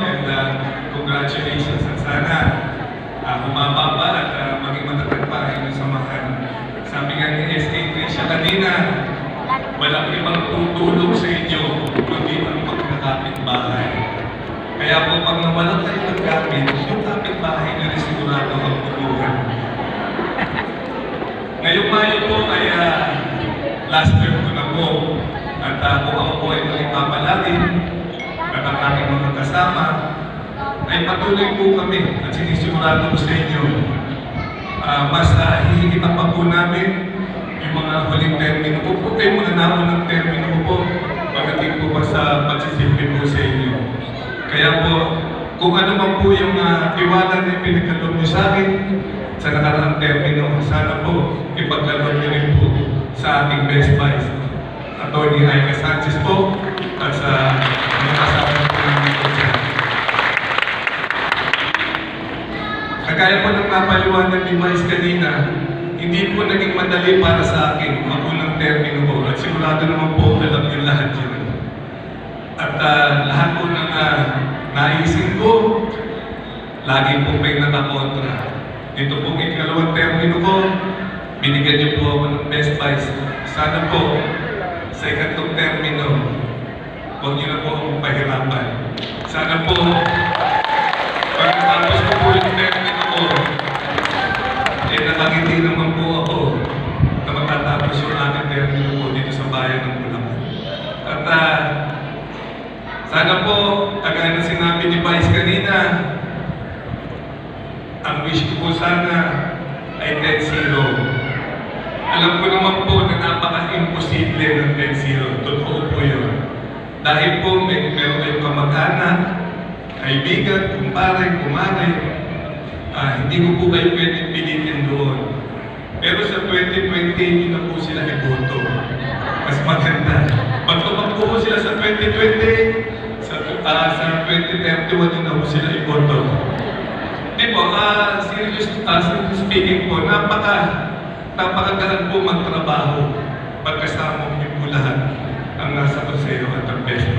and uh, congratulations at sana uh, humaba pa at uh, maging matatag pa ang inyong samahan. Sabi nga ni S.A. Trisha kanina, walang ibang tutulong sa inyo kundi ang pagkakapit bahay. Kaya po pag nawala kayo ng kapit, yung kapit bahay na rin sigurado ang tutuhan. Ngayong Mayo po ay uh, last term ko na po. At uh, kung ako po ay maging papalagin, at ang aking mga kasama, ay patuloy po kami at sinisigurado ko sa inyo. ah, mas uh, hihigitan pa po namin yung mga huling termino po. Po kayo mga naman ng termino ko po pagdating po pa sa pagsisilbi po sa inyo. Kaya po, kung ano man po yung uh, tiwala na pinagkaloob niyo sa akin sa nakaraang termino, sana po ipagkaloob niyo rin po sa ating best vice. Attorney Aika Sanchez po at sa Kagaya po ng napaliwanag ni Mais kanina, hindi po naging madali para sa akin ang unang termino ko at sigurado naman po alam niyo lahat yun. At ah, lahat po ng uh, naisin ko, lagi po may nakakontra. Dito po ang ikalawang termino ko, binigyan niyo po ako ng best vice. Sana po, sa ikatlong termino, huwag niyo na po akong pahirapan. Sana po, pagkatapos ko po yung termino eh nakangiti naman po ako na matatapos yung aking termino po dito sa bayan ng Bulacan. At ah, sana po, kagaya na sinabi ni Vice kanina, ang wish ko po sana ay 10-0. Alam ko naman po na napaka-imposible ng 10-0. Totoo po yun. Dahil po may meron kayong kamag-anak, kaibigan, kumpare, kumare, ah, hindi ko po kayo pwedeng pilitin doon. Pero sa 2020, hindi na po sila iboto. Mas maganda. Pag po sila sa 2020, sa, ah, sa 2031, yun na po sila iboto. Di po, ah, serious, ah, serious speaking po, napaka, napakagalan po magtrabaho pagkasama niyo po lahat ang nasa konseyo at ang best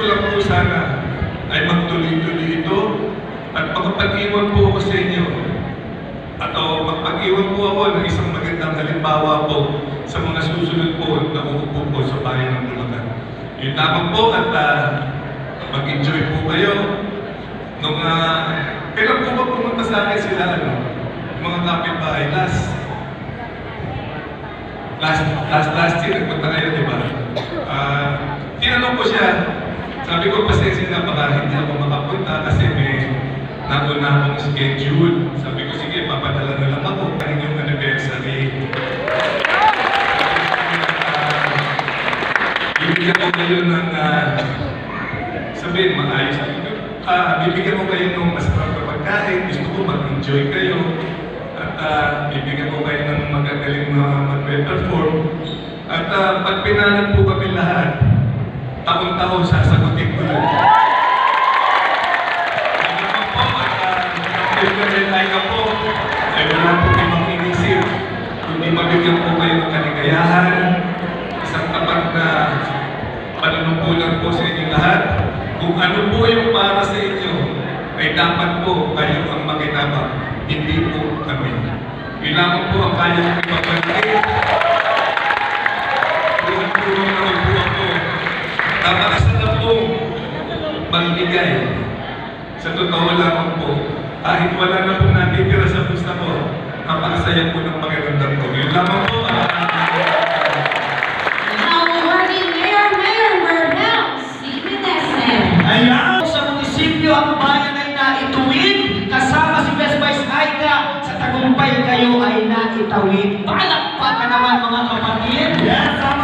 ko lang po sana ay magtuloy-tuloy ito at pagkapag-iwan po ako sa inyo at o magpag-iwan po ako ng isang magandang halimbawa po sa mga susunod po na uupo po sa bayan ng Bulacan. Yun lamang po at ah, mag-enjoy po kayo. Nung, uh, kailan po ba pumunta sa akin sila, ano, mga kapitbahay, last, last, last, last year, nagpunta kayo, di ba? Ah, tinanong ko siya, sabi ko, pasensya na, baka hindi ako makapunta kasi may nauna akong schedule. Sabi ko, sige, papadala na lang ako ng inyong anniversary. Ah, Bibigyan ko kayo ng, ah, sabihin, maayos dito. Ah, bibigyan ko kayo ng masarap na pagkain, gusto ko mag-enjoy kayo. At ah, bibigyan ko kayo ng magagaling na mag-perform. At ah, pag pinalag po kami lahat, taon-taon sasagutin ko yun. Ano pa po, at ah, kanilay ka po, ay wala po ibang inisip. Kundi mabigyan po kayo ng kaligayahan, isang tapat na panunungkulan po sa inyo lahat. Kung ano po yung para sa inyo, ay dapat po kayo ang makinabang, hindi po kami. Yun lamang po ang kaya kong ipagpagkait. Sa totoo lamang po, kahit wala na po natitira sa pusta ko, napakasaya po ng pakiramdam ko. Yun lamang po. Now awarding Mayor Mayor Bernal C. Meneses. Ayan, sa munisipyo ang bayan ay naituwid. Kasama si Best Vice Aika sa tagumpay kayo ay naitawid. Palakpakan naman mga kapatid. Yes,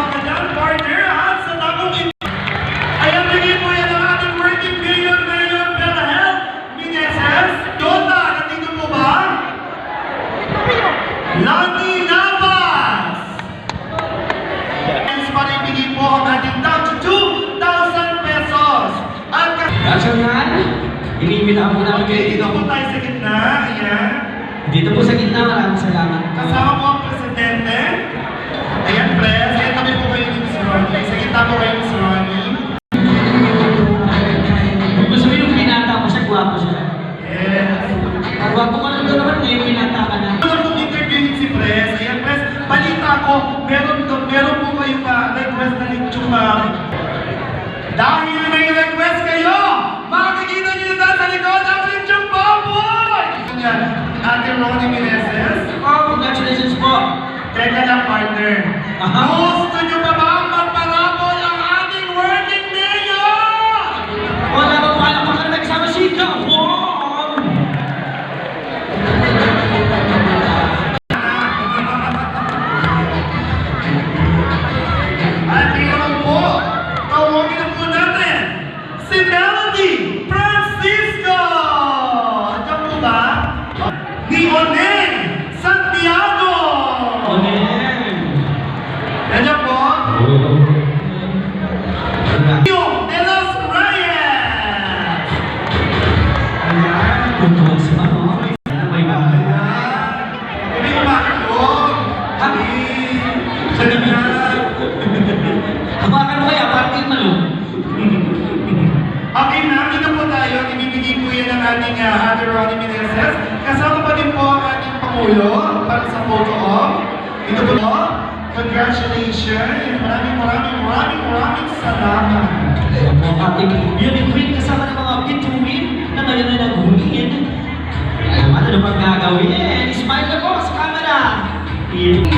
Pinaan muna kami kayo dito dito. po tayo sa gitna. Ayan. Dito po sa gitna, maraming salamat. Kasama po ang presidente. Teka lang, partner. No ating uh, Ate Ronnie Meneses. Kasama pa din po ang ating Pangulo para sa photo op. Ito po po. Congratulations! Maraming maraming maraming maraming salamat. Ang mga ating beauty kasama ng mga beauty queen na ngayon na naghulin. Kaya naman ano pang gagawin? Smile na po sa camera! Yeah.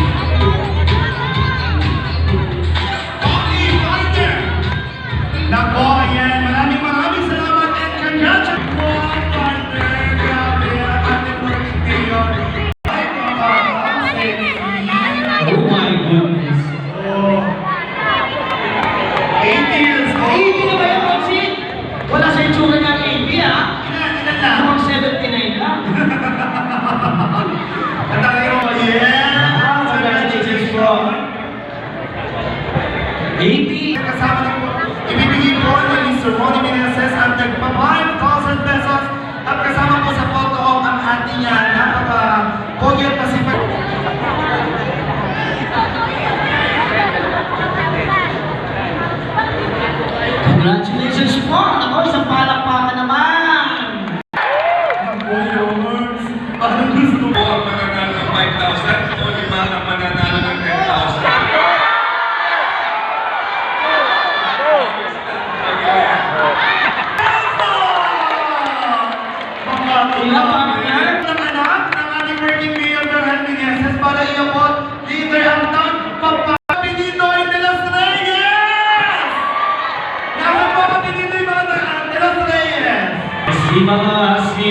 Si mga si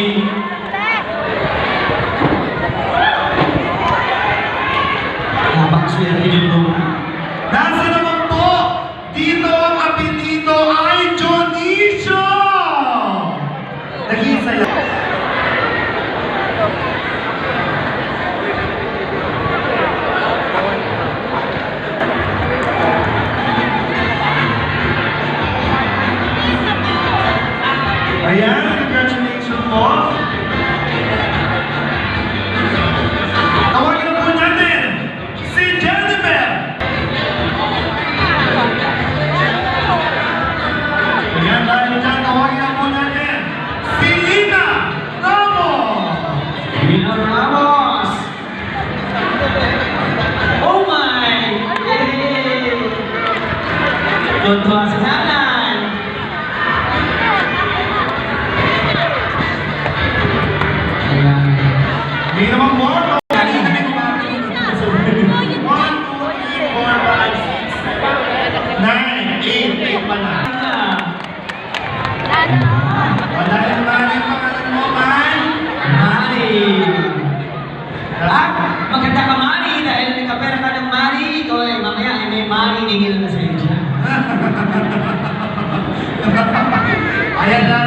Napakaswerte din naman. Ayan na.